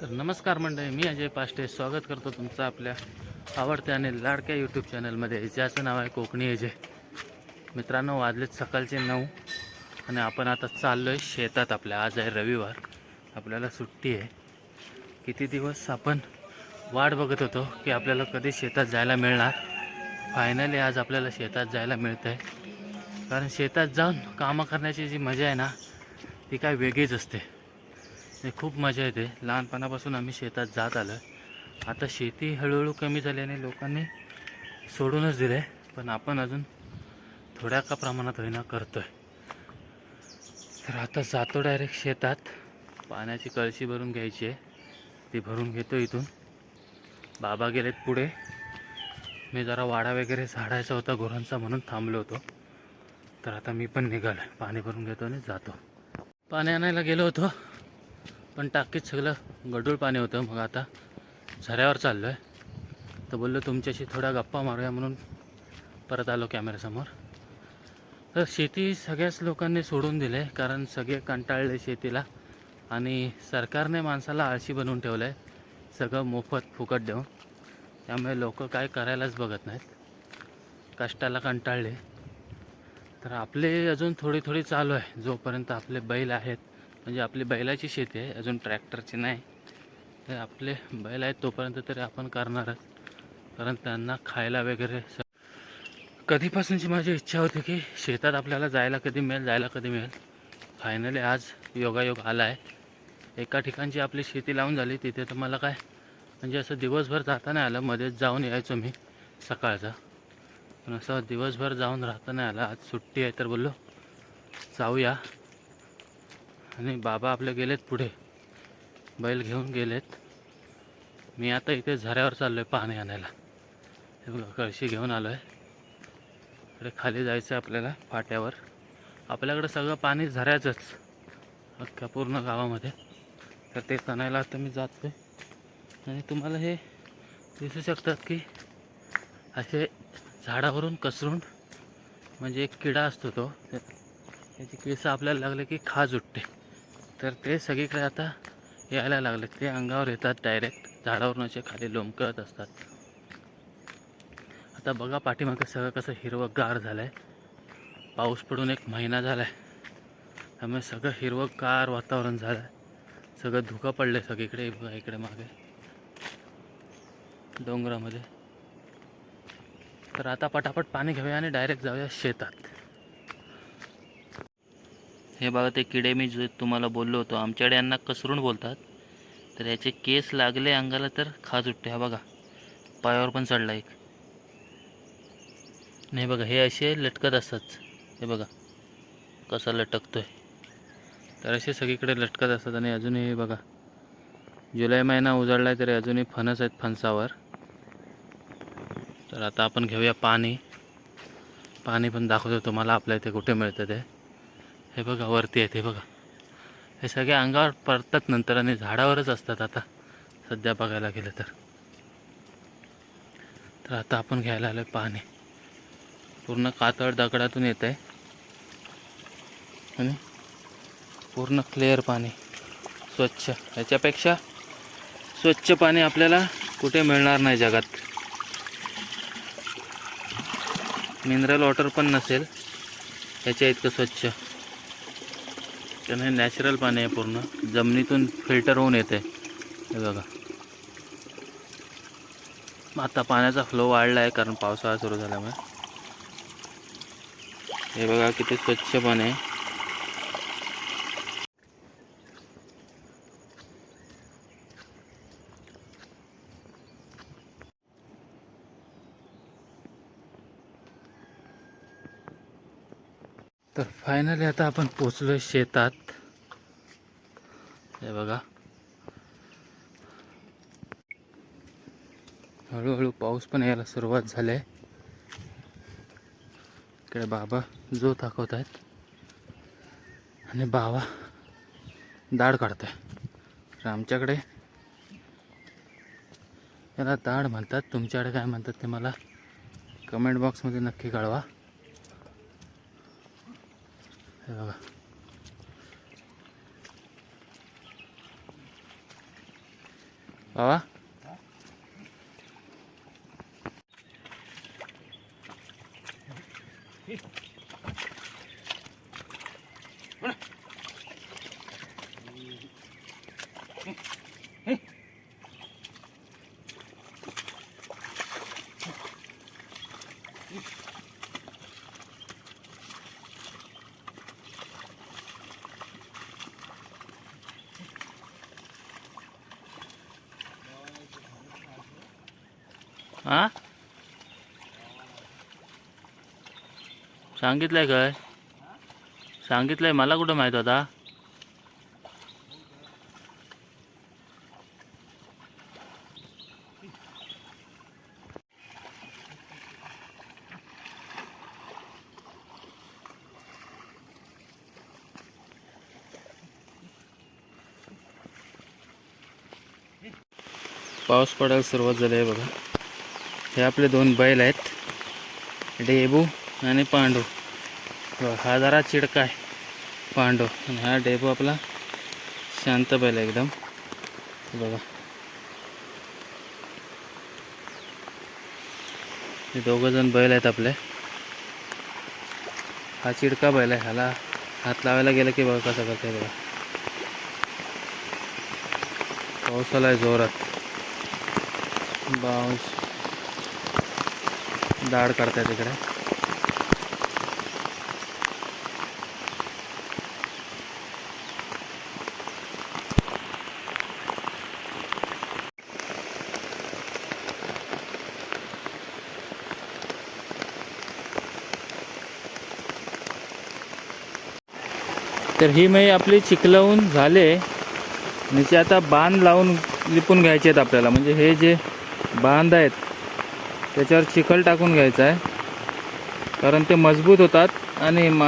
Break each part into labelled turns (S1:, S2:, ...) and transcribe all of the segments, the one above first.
S1: तर नमस्कार मंडळी मी अजय पाष्टे. स्वागत करतो तुमचं आपल्या आवडत्या आणि लाडक्या यूट्यूब चॅनलमध्ये ज्याचं नाव आहे कोकणी अजय. मित्रांनो वाजलेत सकाळचे नऊ आणि आपण आता चाललो आहे शेतात आपल्या. आज आहे रविवार. आपल्याला सुट्टी आहे. किती दिवस आपण वाट बघत होतो की आपल्याला कधी शेतात जायला मिळणार. फायनली आज आपल्याला शेतात जायला मिळतं आहे कारण शेतात जाऊन कामं करण्याची जी मजा आहे ना ती काय वेगळीच असते. ते खूप मजा येते. लहानपणापासून आम्ही शेतात जात आलो. आता शेती हळूहळू कमी झाल्याने लोकांनी सोडूनच दिले पण आपण अजून थोड्या का प्रमाणात होईना करतोय. तर आता जातो डायरेक्ट शेतात. पाण्याची कळशी भरून घ्यायची आहे. ती भरून घेतो इथून. बाबा गेलेत पुढे. मी जरा वाडा वगैरे झाडायचा होता गुरांचा म्हणून थांबलो होतो. तर आता मी पण निघालो पाणी भरून घेतो आणि जातो. पाणी आणायला गेलो होतो. पण टाकीत सगळं गडूळ पाणी होतं मग आता झऱ्यावर चाललो आहे तर बोललो तुमच्याशी थोड्या गप्पा मारूया म्हणून परत आलो कॅमेऱ्यासमोर. तर शेती सगळ्याच लोकांनी सोडून दिले कारण सगळे कंटाळले शेतीला आणि सरकारने माणसाला आळशी बनवून ठेवलं आहे सगळं मोफत फुकट देऊन. त्यामुळे लोक काय करायलाच बघत नाहीत. कष्टाला कंटाळले. तर आपले अजून थोडी थोडी चालू आहे. जोपर्यंत आपले बैल आहेत म्हणजे आपली बैलाची शेती आहे अजून ट्रॅक्टरची नाही. तर आपले बैल आहेत तोपर्यंत तरी आपण करणारच कारण त्यांना खायला वगैरे स कधीपासूनची माझी इच्छा होती की शेतात आपल्याला जायला कधी मिळेल जायला कधी मिळेल. फायनली आज योगायोग आला आहे एका ठिकाणची आपली शेती लावून झाली तिथे तर मला काय म्हणजे असं दिवसभर जाता नाही आलं. मध्येच जाऊन यायचो मी सकाळचा. पण असं दिवसभर जाऊन राहता नाही आलं. आज सुट्टी आहे तर बोललो जाऊया. आणि बाबा आपले गेलेत पुढे. बैल घेऊन गेलेत. मी आता इथे झऱ्यावर चाललो आहे पाणी आणायला. हे बघा कळशी घेऊन आलो आहे इकडे खाली जायचं आहे आपल्याला फाट्यावर. आपल्याकडं सगळं पाणी झऱ्याचंच. अख्ख्या पूर्ण गावामध्ये. तर ते तणायला आता मी जातो आहे आणि तुम्हाला हे दिसू शकतात की असे झाडावरून कसरून म्हणजे एक किडा असतो तो. त्याची केसं आपल्याला लागले की खाज उठते. तर ते सगळीकडे आता यायला लागले ते अंगावर येतात डायरेक्ट झाडावरून असे खाली लोंबकळत असतात. आता बघा पाठीमागं सगळं कसं हिरवंगार झालं आहे पाऊस पडून एक महिना झाला आहे त्यामुळे सगळं हिरवंगार वातावरण झालं आहे सगळं धुकं पडलं आहे सगळीकडे बघा इकडे मागे. डोंगरामध्ये. तर आता पटापट पाणी घेऊया आणि डायरेक्ट जाऊया शेतात. हे बघा ते किडे मी जे तुम्हाला बोललो होतो आमच्याकडे यांना कसरून बोलतात. तर याचे केस लागले अंगाला तर खाज उठते हा बघा. पायावर पण चढला एक. नाही बघा हे असे लटकत असतात. हे बघा कसा लटकतोय. तर असे सगळीकडे लटकत असतात आणि अजूनही बघा जुलै महिना उजाडला आहे तरी अजूनही फणस आहेत फणसावर. तर आता आपण घेऊया पाणी. पाणी पण दाखवतो तुम्हाला आपल्या इथे कुठे मिळतं ते. हे बघा वरती आहेत हे बघा. हे सगळे अंगावर पडतात नंतर आणि झाडावरच असतात आता. सध्या बघायला गेलं तर. तर आता आपण घ्यायला आलो पाणी. पूर्ण कातळ दगडातून येत आहे. आणि पूर्ण क्लिअर पाणी. स्वच्छ. याच्यापेक्षा स्वच्छ पाणी आपल्याला कुठे मिळणार नाही जगात. मिनरल वॉटर पण नसेल. याच्या इतकं स्वच्छ. त्याने नॅचरल पाणी आहे पूर्ण. जमिनीतून फिल्टर होऊन येते. हे बघा. आता पाण्याचा फ्लो वाढला आहे कारण पावसाळा सुरू झाल्यामुळे. हे बघा किती स्वच्छ पाणी आहे. तर फायनली आता आपण पोचलो शेतात. हे बघा. हळूहळू पाऊस पण यायला सुरुवात झाली आहे इकडे बाबा जो दाखवत आहेत आणि बाबा दाढ काढत आहे तर आमच्याकडे याला दाढ म्हणतात. तुमच्याकडे काय म्हणतात ते मला कमेंट बॉक्समध्ये नक्की कळवा. हे बघा बाबा हा? सांगितलंय काय? सांगितलंय मला कुठं माहीत होता पाऊस पडायला सुरुवात झाली आहे बघा. हे आपले दोन बैल आहेत. डेबू आणि पांडू. हा जरा चिडका आहे पांडू. आणि हा डेबू आपला शांत बैल आहे एकदम. बघा. हे दोघं जण बैल आहेत आपले. हा चिडका बैल आहे. ह्याला हात लावायला गेलं की बघा कसं करते बघा. पाऊस आहे जोरात. बाऊस. दाढ करताय तिकडे. तर ही मही आपली चिखलवून झाले. आणि ते आता बांध लावून लिपून घ्यायचे आहेत आपल्याला. म्हणजे हे जे बांध आहेत त्याच्यावर चिखल टाकून घ्यायचं आहे. कारण ते मजबूत होतात आणि म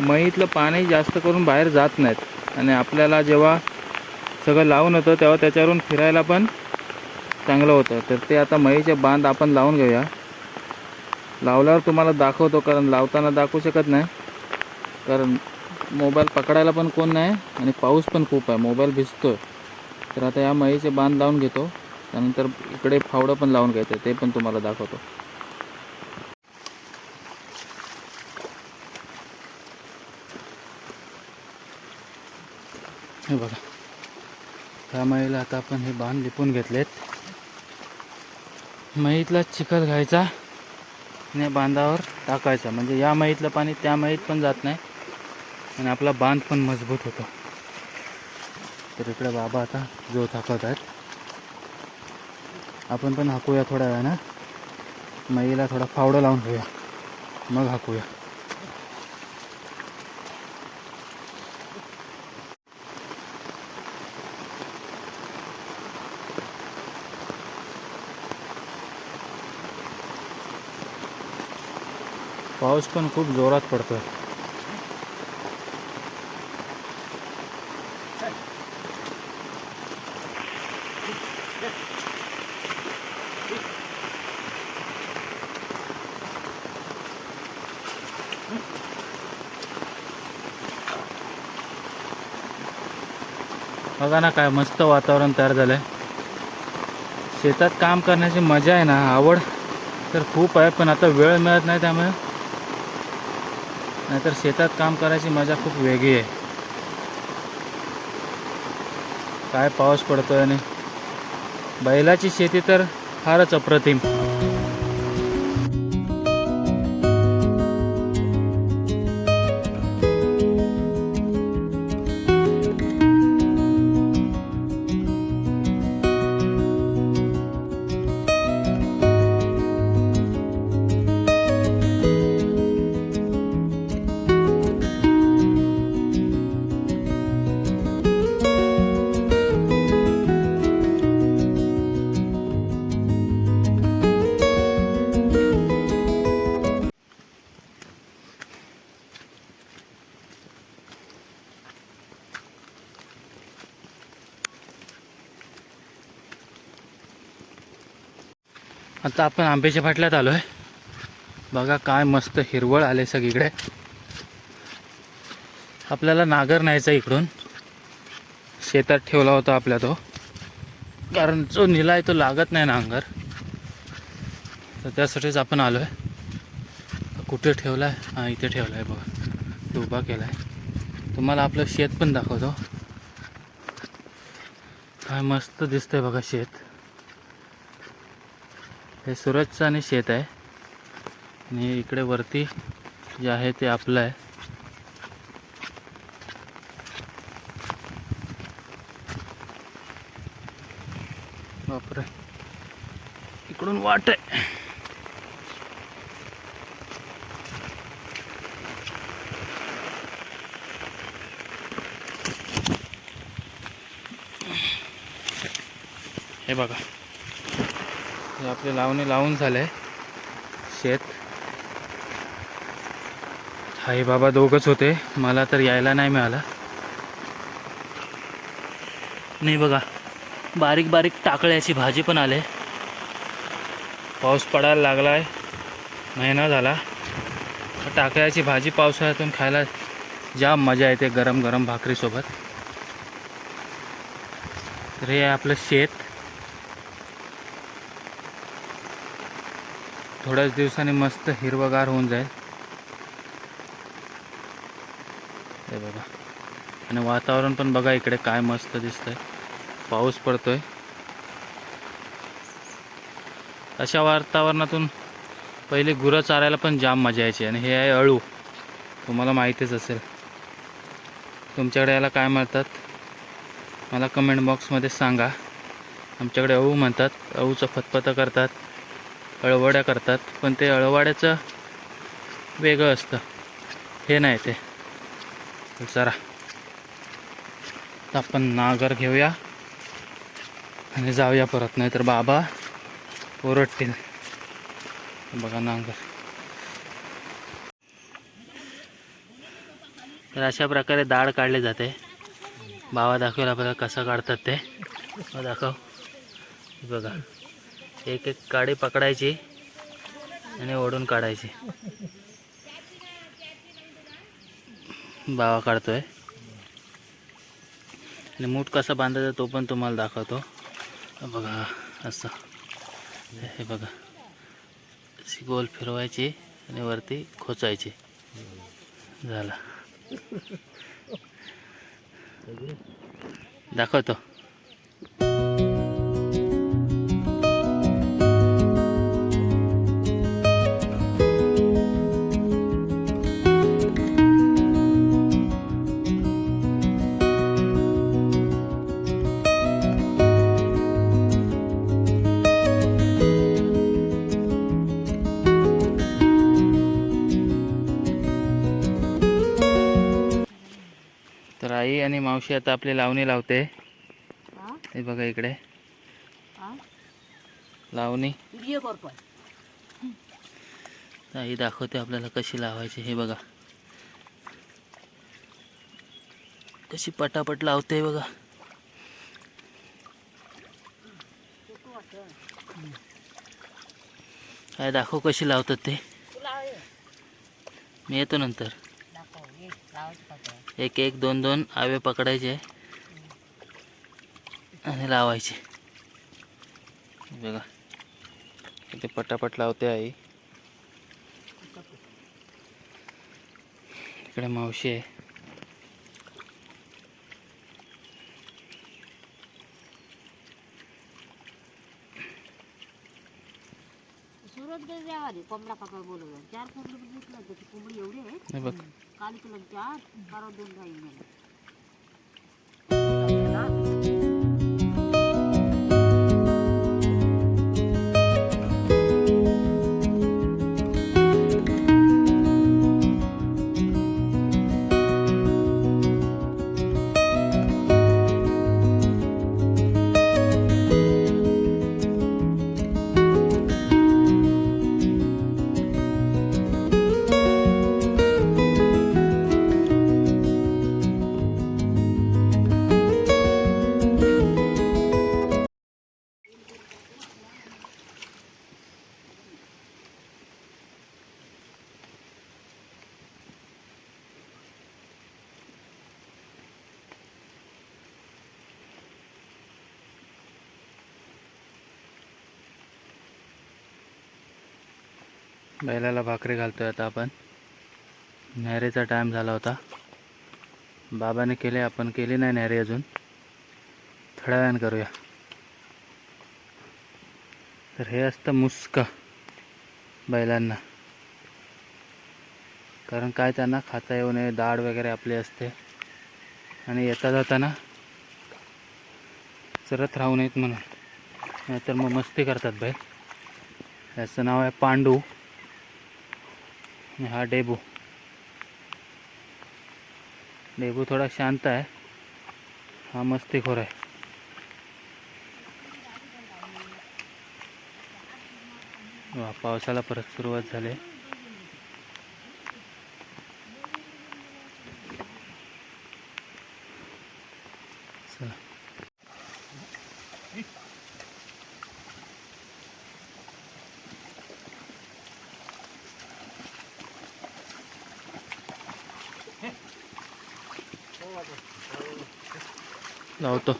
S1: मईतलं पाणी जास्त करून बाहेर जात नाहीत. आणि आपल्याला जेव्हा सगळं लावून होतं तेव्हा त्याच्यावरून फिरायला पण चांगलं होतं. तर ते आता मईचे बांध आपण लावून घेऊया. लावल्यावर तुम्हाला दाखवतो कारण लावताना दाखवू शकत नाही. कारण मोबाईल पकडायला पण कोण नाही आणि पाऊस पण खूप आहे. मोबाईल भिजतो तर आता या मईचे बांध लावून घेतो. त्यानंतर इकडे फावडं पण लावून घ्यायचं ते पण तुम्हाला दाखवतो. हे बघा. ह्या आता आपण हे बांध लिपून घेतलेत. मईतला चिखल घ्यायचा आणि बांधावर टाकायचा. म्हणजे या मईतलं पाणी त्या मईत पण जात नाही. आणि आपला बांध पण मजबूत होतो. तर इकडे बाबा आता जो थाकवत आहेत. आपण पण हाकूया थोड्या वेळानं. मईला थोडा फावडं लावून घेऊया. मग हाकूया. पाऊस पण खूप जोरात पडतोय. बघा ना काय मस्त वातावरण तयार झालंय. शेतात काम करण्याची मजा आहे ना आवड तर खूप आहे पण आता वेळ मिळत नाही त्यामुळे. नाहीतर शेतात काम करायची मजा खूप वेगळी आहे. काय पाऊस पडतोय आणि बैलाची शेती तर फारच अप्रतिम. आता आपण आंब्याच्या फाटल्यात आलो आहे बघा काय मस्त हिरवळ आले सगळीकडे. आपल्याला नागर न्यायचा इकडून. शेतात ठेवला होता आपल्या तो. कारण जो निला आहे तो लागत नाही नांगर तर त्यासाठीच आपण आलो आहे कुठे ठेवला आहे हां इथे ठेवला आहे बघा. तो उभा केला आहे तुम्हाला आपलं शेत पण दाखवतो. काय मस्त दिसतंय बघा शेत. हे सूरजचं आणि शेत आहे. आणि इकडे वरती जे आहे ते आपलं आहे. बापरे. इकडून वाट आहे. हे बघा. हे आपले लावणी लावून झाले. शेत. आई बाबा दोघंच होते. मला तर यायला नाही मिळालं. नाही बघा बारीक बारीक टाकळ्याची भाजी पण आले. पाऊस पडायला लागला आहे महिना झाला. टाकळ्याची भाजी पावसाळ्यातून खायला जाम मजा येते गरम गरम भाकरीसोबत. तर हे आपलं शेत. थोड्याच दिवसांनी मस्त हिरवगार होऊन जाईल. हे बघा. आणि वातावरण पण बघा इकडे काय मस्त दिसतंय. पाऊस पडतोय. अशा वातावरणातून पहिले गुरं चारायला पण जाम मजा यायची. आणि हे आहे अळू. तुम्हाला माहितीच असेल. तुमच्याकडे याला काय म्हणतात? मला कमेंट बॉक्समध्ये सांगा. आमच्याकडे अळू म्हणतात. अळूचं फतफतं करतात. अळवड्या करतात पण ते अळवाड्याचं वेगळं असतं. हे नाही ते. जरा आपण नागर घेऊया आणि जाऊया परत नाही तर बाबा ओरडतील. बघा नांगर. तर अशा प्रकारे दाढ काढले जाते. बाबा दाखवेल आपल्याला कसं काढतात ते. मग दाखव. बघा. एक एक काडी पकडायची आणि ओढून काढायची. बावा काढतोय. आणि मूठ कसा बांधायचा तो पण तुम्हाला दाखवतो. बघा असं. हे बघा. अशी गोल फिरवायची आणि वरती खोचायची. झाला. दाखवतो. आणि मावशी आता आपली लावणी लावते.
S2: हा?
S1: बघा इकडे? लावणी. आई दाखवते आपल्याला कशी लावायची हे बघा. कशी पटापट लावते बघा. काय दाखव कशी लावतात ते? मी येतो नंतर
S2: दाखव ये लावायचं कसं
S1: एक एक दोन दोन आवे पकडायचे आणि लावायचे. बघा. इथे पटापट लावते आई. इकडे मावशी आहे.
S2: जेवारी कोंबडा काका बोलवलं. चार कोंबडी घेतलं त्याची कोंबडी एवढी आहे. काल तुला चार परवा दोन गाई गेल्या
S1: बैलाला भाकरी घालतोय आता आपण. नहरेचा टाईम झाला होता. बाबाने केले आपण केली नाही नहरी अजून. थोड्या वेळानं करूया. तर हे असतं मुस्क बैलांना. कारण काय त्यांना खाता येऊ नये दाढ वगैरे आपली असते. आणि येता जाताना चरत राहू नयेत म्हणून. नाहीतर मग मस्ती करतात बैल याचं नाव आहे पांडू. आणि हा डेबू। डेबू थोडा शांत आहे हा मस्तीखोर हो आहे वा पावसाला परत सुरुवात झाली चला लावतो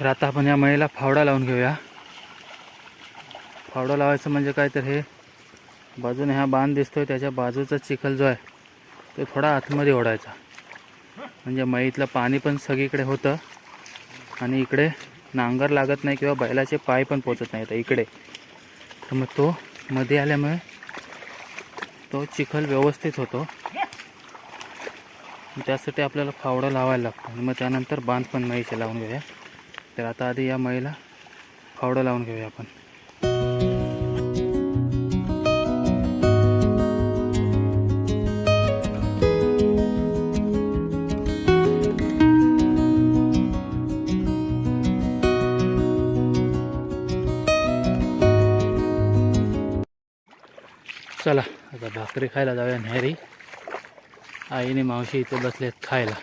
S1: तर आता आपण या मळीला फावडा लावून घेऊया. फावडा लावायचं म्हणजे काय तर हे बाजूने हा बांध दिसतोय त्याच्या बाजूचा चिखल जो आहे तो थोडा आतमध्ये ओढायचा. म्हणजे मळीतलं पाणी पण सगळीकडे होतं आणि इकडे नांगर लागत नाही किंवा बैलाचे पाय पण पोचत नाही तर इकडे. तर मग तो मध्ये आल्यामुळे तो चिखल व्यवस्थित होतो. त्यासाठी आपल्याला फावडा लावायला लागतो. आणि मग त्यानंतर बांध पण मळीचे लावून घेऊया. तर आता आधी या मळीला फावडं लावून घेऊया आपण. चला आता भाकरी खायला जाऊया नेहरी आईने मावशी इथे बसलेत खायला.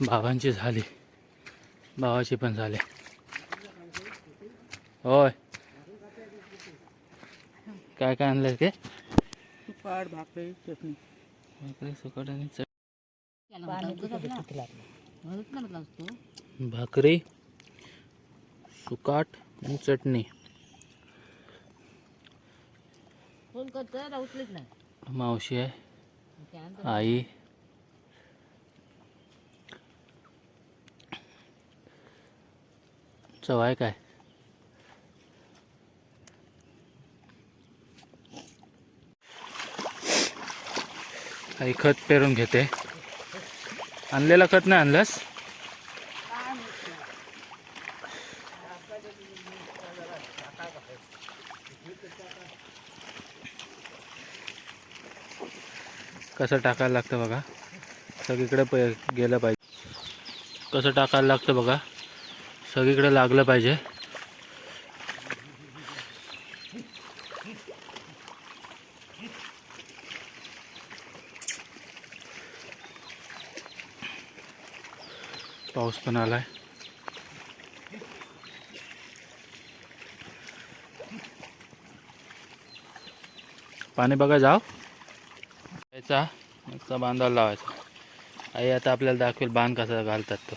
S1: बाबांची झाली. भावाची पण झाले. होय. काय काय आणलं ते?
S3: तुपाड भाकरी चटणी.
S1: भाकरी सुकट आणि चट
S2: म्हणत असतो.
S1: भाकरी सुकाट आणि चटणी.
S2: फोन करतो उचलत नाही.
S1: मावशी आहे.
S2: त्यानंतर
S1: आई चवाय काय? काही खत पेरून घेते. आणलेलं खत नाही आणलंस? कसं टाकायला लागतं बघा? सगळीकडे प गेलं पाहिजे. कसं टाकायला लागतं बघा? सगळीकडे लागलं पाहिजे. पाऊस पण आलाय. पाणी बघा जाव. यायचा बांधायला लावायचा. आई आता आपल्याला दाखवेल बांध कसा घालतात तो.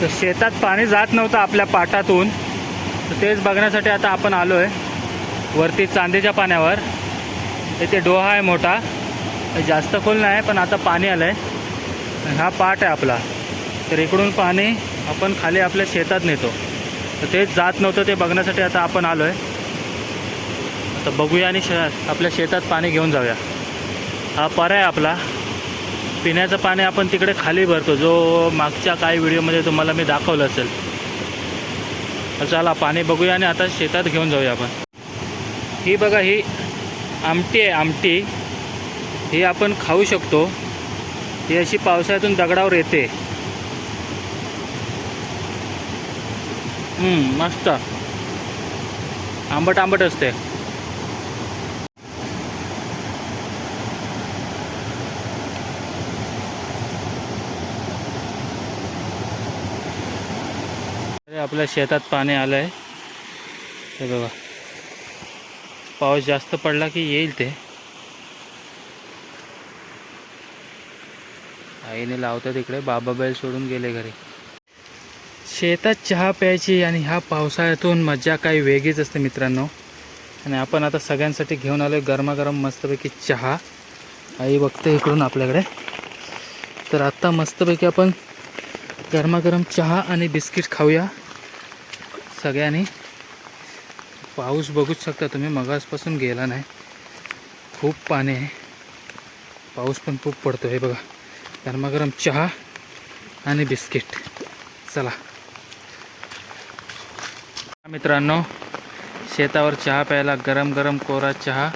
S1: तर शेतात पाणी जात नव्हतं आपल्या पाटातून. तर तेच बघण्यासाठी आता आपण आलो आहे वरती चांदीच्या पाण्यावर. इथे डोहा आहे मोठा. जास्त खोल नाही पण आता पाणी आलं आहे हा पाट आहे आपला. तर इकडून पाणी आपण खाली आपल्या शेतात नेतो. तर तेच जात नव्हतं ते बघण्यासाठी आता आपण आलो आहे आता बघूया आणि शहर आपल्या शेतात पाणी घेऊन जाऊया. हा पर आहे आपला. पिण्याचं पाणी आपण तिकडे खाली भरतो. जो मागच्या काही व्हिडिओमध्ये तुम्हाला मी दाखवलं असेल. चला पाणी बघूया आणि आता शेतात घेऊन जाऊया आपण. ही बघा ही आमटी आहे आमटी. ही आपण खाऊ शकतो. ही अशी पावसाळ्यातून दगडावर येते. मस्त. आंबट आंबट असते. आपल्या शेतात पाणी आलं आहे हे बघा. पाऊस जास्त पडला की येईल ते. आईने लावतात इकडे. बाबा बैल सोडून गेले घरी. शेतात चहा प्यायची आणि ह्या पावसाळ्यातून मजा काही वेगळीच असते मित्रांनो. आणि आपण आता सगळ्यांसाठी घेऊन आलो गरमागरम मस्तपैकी चहा. आई बघते इकडून आपल्याकडे. तर आत्ता मस्तपैकी आपण गरमागरम चहा आणि बिस्किट खाऊया. सगळ्यांनी. पाऊस बघूच शकता तुम्ही मगासपासून गेला नाही. खूप पाणी आहे. पाऊस पण खूप पडतो हे बघा. गरमागरम चहा आणि बिस्किट. चला. मित्रांनो शेतावर चहा प्यायला गरम गरम कोरा चहा.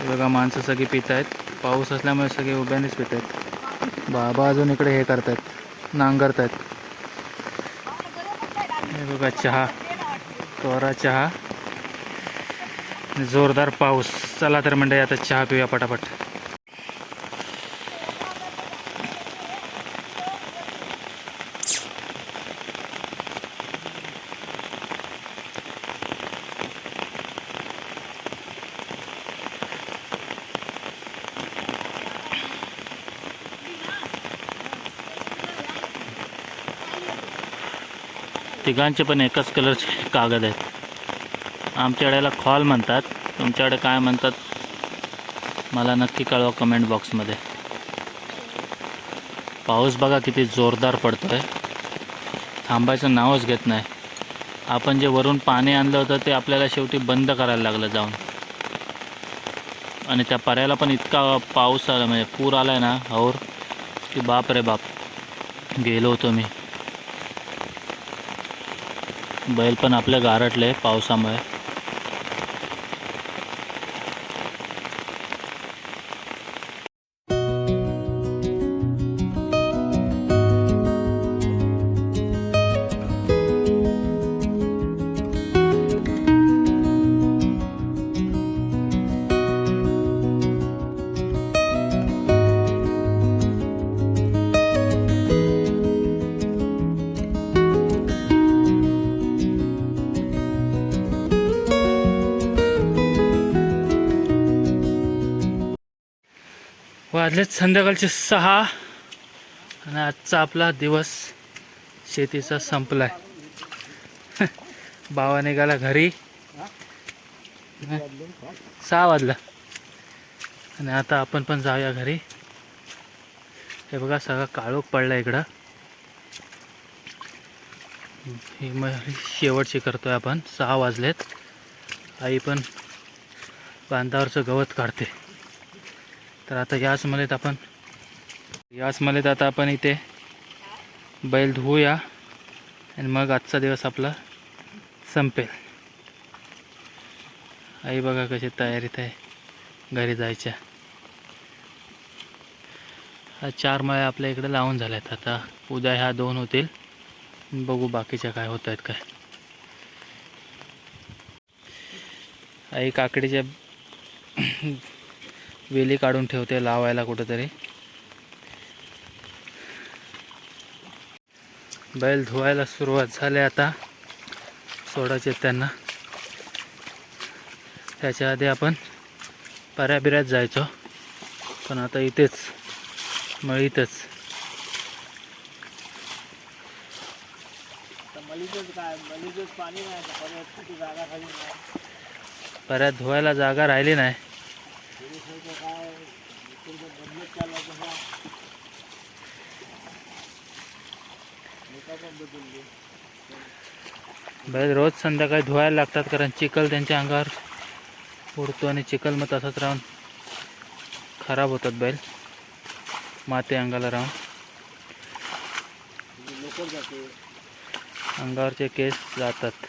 S1: बघा माणसं सगळी पित आहेत पाऊस असल्यामुळे सगळे उभ्यानेच पित आहेत बाबा अजून इकडे हे करतायत. नांगरत आहेत हे बघा चहा कोरा चहा. जोरदार पाऊस. चला तर म्हणजे आता चहा पिऊया पटापट. तिघांचे पण एकाच कलरचे कागद आहेत. आमच्याकडेला खॉल म्हणतात. तुमच्याकडे काय म्हणतात? मला नक्की कळवा कमेंट बॉक्समध्ये पाऊस बघा किती जोरदार पडतो आहे थांबायचं नावच घेत नाही. आपण जे वरून पाणी आणलं होतं ते आपल्याला शेवटी बंद करायला लागलं जाऊन. आणि त्या पर्याला पण इतका पाऊस आला म्हणजे पूर आला आहे ना और. की बाप रे बाप. गेलो होतो मी. बैल पण आपले गारटले पावसामुळे. संध्याकाळचे सहा आणि आजचा आपला दिवस शेतीचा संपलाय. बावा निघाला घरी. सहा वाजला. आणि आता आपण पण जाऊया घरी. हे बघा सगळा काळोख पडला इकडं. ही मग शेवटची करतोय आपण. सहा वाजलेत. आई पण बांधावरचं गवत काढते. तर आता याच मलेत आपण याच मलेत आता आपण इथे बैल धुवूया आणि मग आजचा दिवस आपला संपेल. आई बघा कशी तयारीत आहे घरी जायच्या. चार मळ्या आपल्या इकडे लावून झाल्यात. आता उद्या ह्या दोन होतील. बघू बाकीच्या काय होत आहेत काय. आई काकडीच्या वेली काढून ठेवते लावायला कुठंतरी. बैल धुवायला सुरुवात झाली आता. सोडायचे त्यांना. त्याच्या आधी आपण पर्याबिऱ्यात जायचो. पण आता इथेच मग इथंच परत धुवायला जागा राहिली नाही. बैल रोज संध्याकाळी धुवायला लागतात कारण चिखल त्यांच्या अंगावर उडतो आणि चिखल मग तसंच राहून खराब होतात बैल. माते अंगाला राहून. अंगावरचे केस जातात.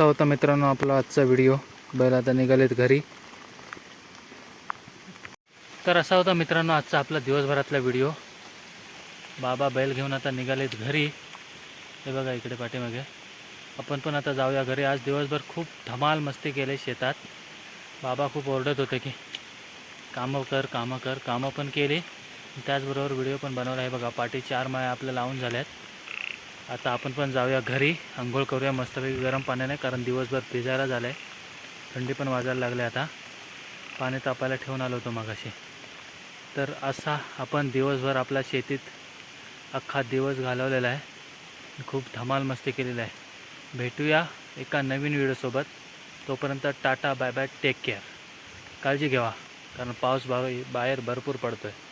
S1: असा होता मित्रांनो आपला आजचा व्हिडिओ बैल आता निघालेत घरी. तर असा होता मित्रांनो आजचा आपला दिवसभरातला व्हिडिओ बाबा बैल घेऊन आता निघालेत घरी. हे बघा इकडे पाठीमागे. आपण पण आता जाऊया घरी. आज दिवसभर खूप धमाल मस्ती केले शेतात. बाबा खूप ओरडत होते की कामं कर कामं कर. कामं पण केली. त्याचबरोबर व्हिडिओ पण बनवला. आहे बघा पाठी चार माळ्या आपल्या लावून झाल्यात. आता आपण पण जाऊया घरी. आंघोळ करूया मस्तपैकी गरम पाण्याने कारण दिवसभर भिजायला झालं आहे थंडी पण वाजायला लागली आता. पाणी तापायला ठेवून आलो होतो मगाशी. तर असा आपण दिवसभर आपल्या शेतीत अख्खा दिवस घालवलेला आहे. खूप धमाल मस्ती केलेला आहे. भेटूया एका नवीन व्हिडिओसोबत. तोपर्यंत tata bye bye take care. काळजी घ्यावा कारण पाऊस बाहेर भरपूर पडतो आहे